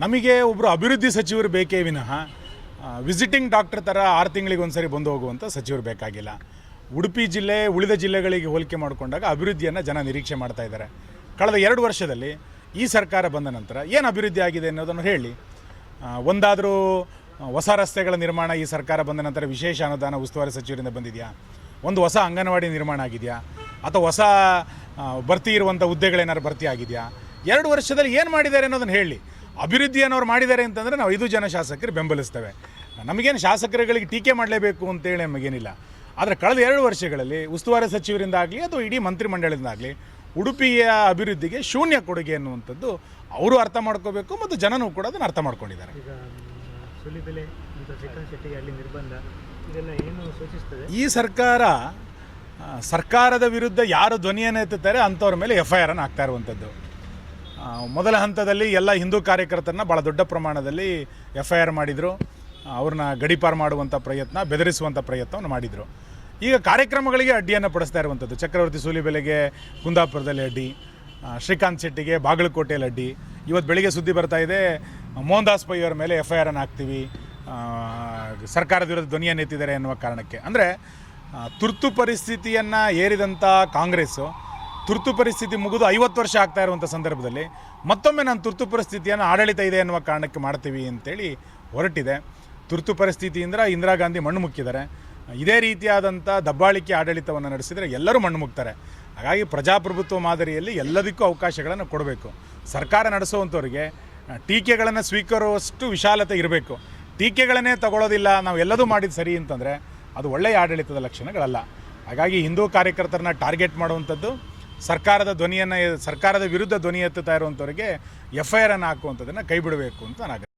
ನಮಗೆ ಒಬ್ಬರು ಅಭಿವೃದ್ಧಿ ಸಚಿವರು ಬೇಕೇ ವಿನಃ ವಿಸಿಟಿಂಗ್ ಡಾಕ್ಟರ್ ಥರ ಆರು ತಿಂಗಳಿಗೆ ಒಂದ್ಸರಿ ಬಂದು ಹೋಗುವಂಥ ಸಚಿವರು ಬೇಕಾಗಿಲ್ಲ. ಉಡುಪಿ ಜಿಲ್ಲೆ, ಉಳಿದ ಜಿಲ್ಲೆಗಳಿಗೆ ಹೋಲಿಕೆ ಮಾಡಿಕೊಂಡಾಗ ಅಭಿವೃದ್ಧಿಯನ್ನು ಜನ ನಿರೀಕ್ಷೆ ಮಾಡ್ತಾ ಇದ್ದಾರೆ. ಕಳೆದ ಎರಡು ವರ್ಷದಲ್ಲಿ ಈ ಸರ್ಕಾರ ಬಂದ ನಂತರ ಏನು ಅಭಿವೃದ್ಧಿ ಆಗಿದೆ ಅನ್ನೋದನ್ನು ಹೇಳಿ. ಒಂದಾದರೂ ಹೊಸ ರಸ್ತೆಗಳ ನಿರ್ಮಾಣ ಈ ಸರ್ಕಾರ ಬಂದ ನಂತರ ವಿಶೇಷ ಅನುದಾನ ಉಸ್ತುವಾರಿ ಸಚಿವರಿಂದ ಬಂದಿದೆಯಾ? ಒಂದು ಹೊಸ ಅಂಗನವಾಡಿ ನಿರ್ಮಾಣ ಆಗಿದೆಯಾ? ಅಥವಾ ಹೊಸ ಭರ್ತಿ ಇರುವಂಥ ಹುದ್ದೆಗಳೇನಾದ್ರು ಭರ್ತಿ ಆಗಿದೆಯಾ? ಎರಡು ವರ್ಷದಲ್ಲಿ ಏನು ಮಾಡಿದ್ದಾರೆ ಅನ್ನೋದನ್ನು ಹೇಳಿ. ಅಭಿವೃದ್ಧಿ ಅನ್ನೋರು ಮಾಡಿದ್ದಾರೆ ಅಂತಂದರೆ ನಾವು ಐದು ಜನ ಶಾಸಕರು ಬೆಂಬಲಿಸ್ತೇವೆ. ನಮಗೇನು ಶಾಸಕರುಗಳಿಗೆ ಟೀಕೆ ಮಾಡಲೇಬೇಕು ಅಂತೇಳಿ ನಮಗೇನಿಲ್ಲ. ಆದರೆ ಕಳೆದ ಎರಡು ವರ್ಷಗಳಲ್ಲಿ ಉಸ್ತುವಾರಿ ಸಚಿವರಿಂದ ಆಗಲಿ ಅಥವಾ ಇಡೀ ಮಂತ್ರಿಮಂಡಲದಿಂದಾಗಲಿ ಉಡುಪಿಯ ಅಭಿವೃದ್ಧಿಗೆ ಶೂನ್ಯ ಕೊಡುಗೆ ಅನ್ನುವಂಥದ್ದು ಅವರು ಅರ್ಥ ಮಾಡ್ಕೋಬೇಕು ಮತ್ತು ಜನನೂ ಕೂಡ ಅದನ್ನು ಅರ್ಥ ಮಾಡ್ಕೊಂಡಿದ್ದಾರೆ. ಈ ಸರ್ಕಾರ ಸರ್ಕಾರದ ವಿರುದ್ಧ ಯಾರು ಧ್ವನಿಯನ್ನು ಎತ್ತುತ್ತಾರೆ ಅಂಥವ್ರ ಮೇಲೆ ಎಫ್ ಐ ಅನ್ನು ಹಾಕ್ತಾ ಇರುವಂಥದ್ದು. ಮೊದಲ ಹಂತದಲ್ಲಿ ಎಲ್ಲ ಹಿಂದೂ ಕಾರ್ಯಕರ್ತರನ್ನ ಭಾಳ ದೊಡ್ಡ ಪ್ರಮಾಣದಲ್ಲಿ ಎಫ್ ಐ ಆರ್ ಮಾಡಿದರು ಅವ್ರನ್ನ ಗಡೀಪಾರು ಮಾಡುವಂಥ ಪ್ರಯತ್ನ ಬೆದರಿಸುವಂಥ ಪ್ರಯತ್ನವನ್ನು ಮಾಡಿದರು. ಈಗ ಕಾರ್ಯಕ್ರಮಗಳಿಗೆ ಅಡ್ಡಿಯನ್ನು ಪಡಿಸ್ತಾ ಇರುವಂಥದ್ದು. ಚಕ್ರವರ್ತಿ ಸೂಲಿಬೆಲೆಗೆ ಕುಂದಾಪುರದಲ್ಲಿ ಅಡ್ಡಿ ಶ್ರೀಕಾಂತ್ ಶೆಟ್ಟಿಗೆ ಬಾಗಲಕೋಟೆಯಲ್ಲಿ ಅಡ್ಡಿ. ಇವತ್ತು ಬೆಳಿಗ್ಗೆ ಸುದ್ದಿ ಬರ್ತಾ ಇದೆ, ಮೋಹನ್ ದಾಸ್ ಪೈ ಅವರ ಮೇಲೆ ಎಫ್ ಐ ಆರನ್ನು ಹಾಕ್ತೀವಿ ಸರ್ಕಾರದ ವಿರುದ್ಧ ಧ್ವನಿಯನ್ನು ಎತ್ತಿದ್ದಾರೆ ಎನ್ನುವ ಕಾರಣಕ್ಕೆ. ಅಂದರೆ ತುರ್ತು ಪರಿಸ್ಥಿತಿಯನ್ನು ಏರಿದಂಥ ಕಾಂಗ್ರೆಸ್ಸು ತುರ್ತು ಪರಿಸ್ಥಿತಿ ಮುಗಿದು ಐವತ್ತು ವರ್ಷ ಆಗ್ತಾ ಇರುವಂಥ ಸಂದರ್ಭದಲ್ಲಿ ಮತ್ತೊಮ್ಮೆ ನಾನು ತುರ್ತು ಪರಿಸ್ಥಿತಿಯನ್ನು ಆಡಳಿತ ಇದೆ ಎನ್ನುವ ಕಾರಣಕ್ಕೆ ಮಾಡ್ತೀವಿ ಅಂತೇಳಿ ಹೊರಟಿದೆ. ತುರ್ತು ಪರಿಸ್ಥಿತಿಯಿಂದ ಇಂದಿರಾ ಗಾಂಧಿ ಮಣ್ಣು ಮುಕ್ಕಿದ್ದಾರೆ. ಇದೇ ರೀತಿಯಾದಂಥ ದಬ್ಬಾಳಿಕೆ ಆಡಳಿತವನ್ನು ನಡೆಸಿದರೆ ಎಲ್ಲರೂ ಮಣ್ಣು ಮುಕ್ತಾರೆ. ಹಾಗಾಗಿ ಪ್ರಜಾಪ್ರಭುತ್ವ ಮಾದರಿಯಲ್ಲಿ ಎಲ್ಲದಕ್ಕೂ ಅವಕಾಶಗಳನ್ನು ಕೊಡಬೇಕು. ಸರ್ಕಾರ ನಡೆಸುವಂಥವ್ರಿಗೆ ಟೀಕೆಗಳನ್ನು ಸ್ವೀಕರಿಸುವಷ್ಟು ವಿಶಾಲತೆ ಇರಬೇಕು. ಟೀಕೆಗಳನ್ನೇ ತಗೊಳ್ಳೋದಿಲ್ಲ, ನಾವು ಎಲ್ಲದೂ ಮಾಡಿದ್ದು ಸರಿ ಅಂತಂದರೆ ಅದು ಒಳ್ಳೆಯ ಆಡಳಿತದ ಲಕ್ಷಣಗಳಲ್ಲ. ಹಾಗಾಗಿ ಹಿಂದೂ ಕಾರ್ಯಕರ್ತರನ್ನ ಟಾರ್ಗೆಟ್ ಮಾಡುವಂಥದ್ದು ಸರ್ಕಾರದ ಧ್ವನಿಯನ್ನು, ಸರ್ಕಾರದ ವಿರುದ್ಧ ಧ್ವನಿ ಎತ್ತುತ್ತಾ ಇರುವಂಥವ್ರಿಗೆ ಎಫ್ ಐ ಆರನ್ನು ಹಾಕುವಂಥದ್ದನ್ನು ಕೈ ಬಿಡಬೇಕು ಅಂತ ನಾನು